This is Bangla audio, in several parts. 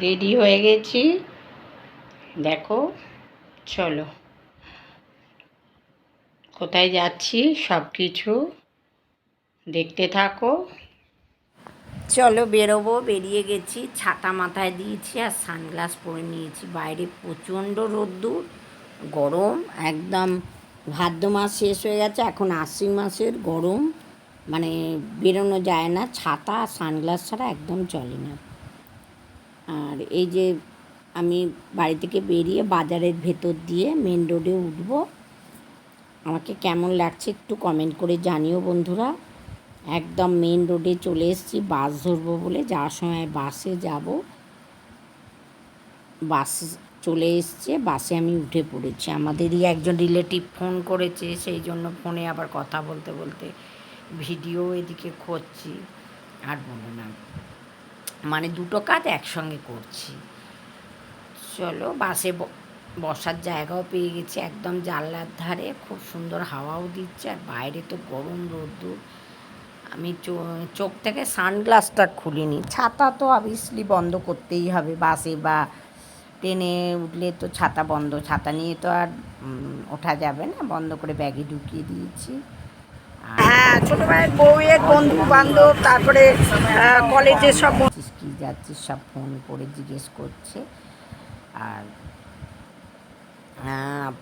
রেডি হয়ে গেছি। দেখো, চলো। কোথায় যাচ্ছি সব কিছু দেখতে থাকো। চলো বেরোবো, বেরিয়ে গেছি। ছাতা মাথায় দিয়েছি আর সানগ্লাস পরে নিয়েছি। বাইরে প্রচণ্ড রোদ্দুর, গরম, একদম ভাদ্র মাস শেষ হয়ে গেছে, এখন আশ্বিন মাসের গরম। মানে বেরোনো যায় না, ছাতা সানগ্লাস ছাড়া একদম চলে না। আর এই যে আমি বাড়ি থেকে বেরিয়ে বাজারের ভেতর দিয়ে মেন রোডে উঠবো। আমাকে কেমন লাগছে একটু কমেন্ট করে জানিও বন্ধুরা। একদম মেন রোডে চলে এসেছি, বাস ধরবো বলে। যাওয়ার সময় বাসে যাব। বাস চলে এসছে, বাসে আমি উঠে পড়েছি। আমাদেরই একজন রিলেটিভ ফোন করেছে, সেই জন্য ফোনে আবার কথা বলতে বলতে ভিডিও এদিকে খুঁজছি। আর বলো না। মানে দুটো কাজ একসঙ্গে করছি। চলো, বাসে বসার জায়গাও পেয়ে গেছি, একদম জানলার ধারে। খুব সুন্দর হাওয়াও দিচ্ছে, আর বাইরে তো গরম রোদ্দুর। আমি চোখ থেকে সানগ্লাসটা খুলিনি। ছাতা তো অবভিয়াসলি বন্ধ করতেই হবে, বাসে বা ট্রেনে উঠলে তো ছাতা বন্ধ। ছাতা নিয়ে তো আর ওঠা যাবে না। বন্ধ করে ব্যাগে ঢুকিয়ে দিয়েছি। ছোট ভাইয়ের বউয়ের বন্ধু বান্ধব, তারপরে কলেজের সব কি যাচ্ছিস সব ফোন করে জিজ্ঞেস করছে। আর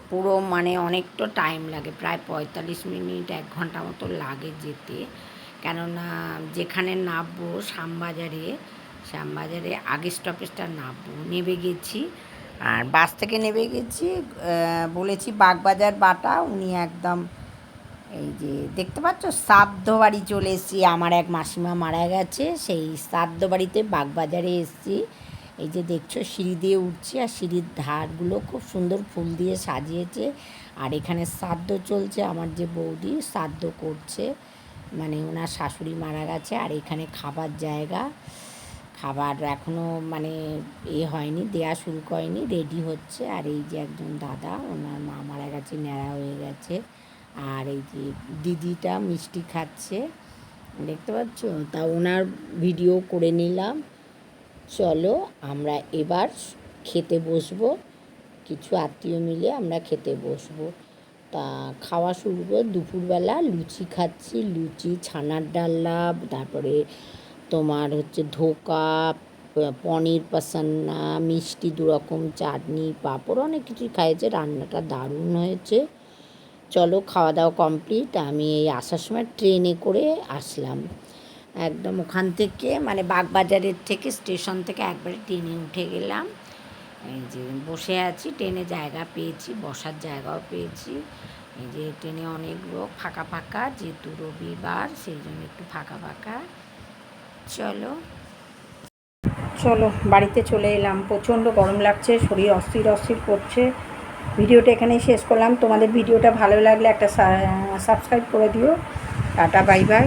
পুরো মানে অনেকটা টাইম লাগে, প্রায় পঁয়তাল্লিশ মিনিট, এক ঘণ্টা মতো লাগে যেতে। কেননা, যেখানে নামবো, শ্যামবাজারে শ্যামবাজারে আগের স্টপেজটা নামবো। নেবে গেছি, আর বাস থেকে নেবে গেছি বলেছি বাগবাজার বাটা, উনি একদম এই যে দেখতে পাচ্ছ শ্রাদ্ধ বাড়ি চলে এসেছি। আমার এক মাসিমা মারা গেছে, সেই শ্রাদ্ধ বাড়িতে বাগবাজারে এসেছি। এই যে দেখছ, সিঁড়ি দিয়ে উঠছি আর সিঁড়ির ধারগুলো খুব সুন্দর ফুল দিয়ে সাজিয়েছে। আর এখানে শ্রাদ্ধ চলছে আমার যে বৌদি, শ্রাদ্ধ করছে। মানে ওনার শাশুড়ি মারা গেছে আর এখানে খাবার জায়গা। খাবার এখনও মানে এ হয়নি, দেয়া শুরু করেনি রেডি হচ্ছে। আর এই যে একজন দাদা, ওনার মা মারা গেছে, ন্যাড়া হয়ে গেছে। আর এই যে দিদিটা মিষ্টি খাচ্ছে, দেখতে পাচ্ছ? তা ওনার ভিডিও করে নিলাম। চলো আমরা এবার খেতে বসবো। কিছু আত্মীয় মিলে আমরা খেতে বসবো। তা খাওয়া শুরু করে দুপুরবেলা লুচি খাচ্ছি। লুচি, ছানার ডাল্লা, তারপরে তোমার হচ্ছে ধোকা, পনির পাসান্না, মিষ্টি দুরকম, চাটনি, পাঁপড়, অনেক কিছুই খাইয়েছে। রান্নাটা দারুণ হয়েছে। চলো খাওয়া দাওয়া কমপ্লিট। আমি এই আসার সময় ট্রেনে করে আসলাম। একদম ওখান থেকে মানে বাগবাজারের থেকে, স্টেশন থেকে একবারে ট্রেনে উঠে গেলাম। এই যে বসে আছি, ট্রেনে জায়গা পেয়েছি, বসার জায়গাও পেয়েছি। এই যে ট্রেনে অনেক লোক, ফাঁকা ফাঁকা, যেহেতু রবিবার, সেই জন্য একটু ফাঁকা ফাঁকা। চলো। চলো, বাড়িতে চলে এলাম। প্রচণ্ড গরম লাগছে, শরীর অস্থির অস্থির করছে। ভিডিওটা এখানেই শেষ করলাম। তোমাদের ভিডিওটা ভালো লাগলে একটা সাবস্ক্রাইব করে দিও। Tata, bye bye.